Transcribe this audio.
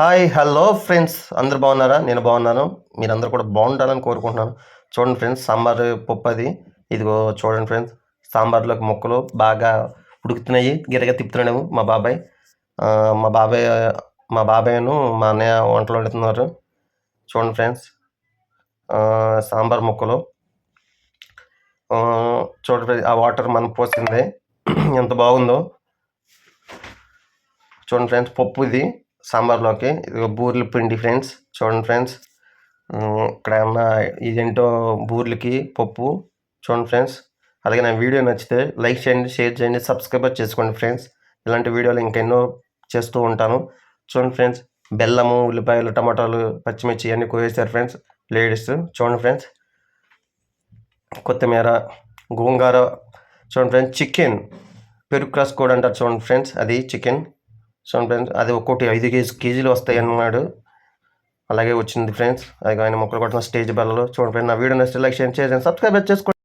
Hi hello friends. అందరు బాగున్నారా? నేను బాగున్నాను. మీరందరూ కూడా బాగుండాలని కోరుకుంటున్నాను. చూడండి ఫ్రెండ్స్ సాంబార్ పప్పు అది ఇదిగో చూడండి ఫ్రెండ్స్ సాంబార్లోకి ముక్కలు బాగా ఉడుకుతున్నాయి. గిరగ తిప్పుతున్నాము మా బాబాయ్. మా బాబాయ్ మా బాబాయ్ను మా అన్నయ్య వంటలు వండుతున్నారు. చూడండి ఫ్రెండ్స్ సాంబార్ ముక్కలు. చూడండి ఫ్రెండ్స్ ఆ వాటర్ మనం పోసింది. ఎంత బాగుందో. చూడండి ఫ్రెండ్స్ పప్పు ఇది సాంబార్లోకి ఇది బూర్ల పిండి ఫ్రెండ్స్. చూడండి ఫ్రెండ్స్. ఇక్కడ ఉన్న ఇదేంటో బూర్లకి పప్పు. చూడండి ఫ్రెండ్స్. అలాగే నా వీడియో నచ్చితే లైక్ చేయండి షేర్ చేయండి సబ్స్క్రైబ్ చేసుకోండి ఫ్రెండ్స్. ఇలాంటి వీడియోలు ఇంకెన్నో చేస్తూ ఉంటాను. చూడండి ఫ్రెండ్స్. బెల్లము ఉల్లిపాయలు టమాటాలు పచ్చిమిర్చి అన్నీ కోసేసారు ఫ్రెండ్స్. లేడీస్. చూడండి ఫ్రెండ్స్. కొత్తిమీర గోంగూర. చూడండి ఫ్రెండ్స్. చికెన్. పెరుగు క్రాస్ కూడా అంటారు చూడండి ఫ్రెండ్స్. అది చికెన్. సో ఫ్రెండ్స్ అది ఒక్కోటి ఐదు కేజీ కేజీలు వస్తాయి అన్నాడు అలాగే వచ్చింది ఫ్రెండ్స్ అది ఆయన మొక్కలు కొట్టిన స్టేజ్ బెల్లలో చూడండి ఫ్రెండ్స్ నా వీడియో నచ్చితే లైక్ షేర్ చేసి సబ్స్క్రైబ్ చేసుకోండి.